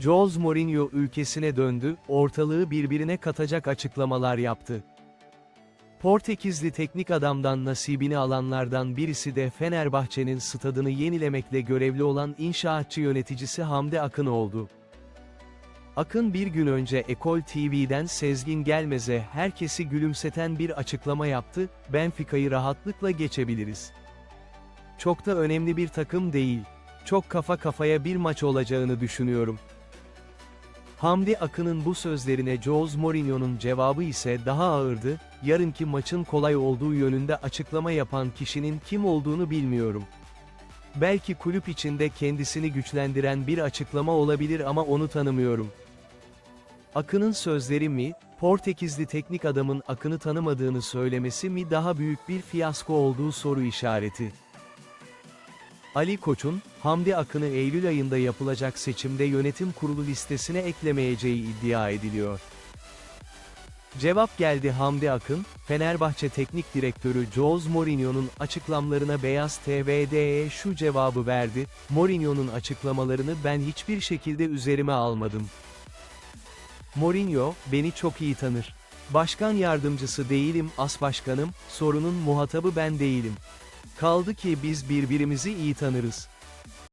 Jose Mourinho ülkesine döndü, ortalığı birbirine katacak açıklamalar yaptı. Portekizli teknik adamdan nasibini alanlardan birisi de Fenerbahçe'nin stadını yenilemekle görevli olan inşaatçı yöneticisi Hamdi Akın oldu. Akın bir gün önce Ekol TV'den Sezgin Gelmez'e herkesi gülümseten bir açıklama yaptı, Benfica'yı rahatlıkla geçebiliriz. Çok da önemli bir takım değil. Çok kafa kafaya bir maç olacağını düşünüyorum. Hamdi Akın'ın bu sözlerine Jose Mourinho'nun cevabı ise daha ağırdı, yarınki maçın kolay olduğu yönünde açıklama yapan kişinin kim olduğunu bilmiyorum. Belki kulüp içinde kendisini güçlendiren bir açıklama olabilir ama onu tanımıyorum. Akın'ın sözleri mi, Portekizli teknik adamın Akın'ı tanımadığını söylemesi mi daha büyük bir fiyasko olduğu soru işareti. Ali Koç'un, Hamdi Akın'ı Eylül ayında yapılacak seçimde yönetim kurulu listesine eklemeyeceği iddia ediliyor. Cevap geldi Hamdi Akın, Fenerbahçe Teknik Direktörü Jose Mourinho'nun açıklamalarına Beyaz TV'de şu cevabı verdi, Mourinho'nun açıklamalarını ben hiçbir şekilde üzerime almadım. Mourinho, beni çok iyi tanır. Başkan yardımcısı değilim, as başkanım, sorunun muhatabı ben değilim. Kaldı ki biz birbirimizi iyi tanırız.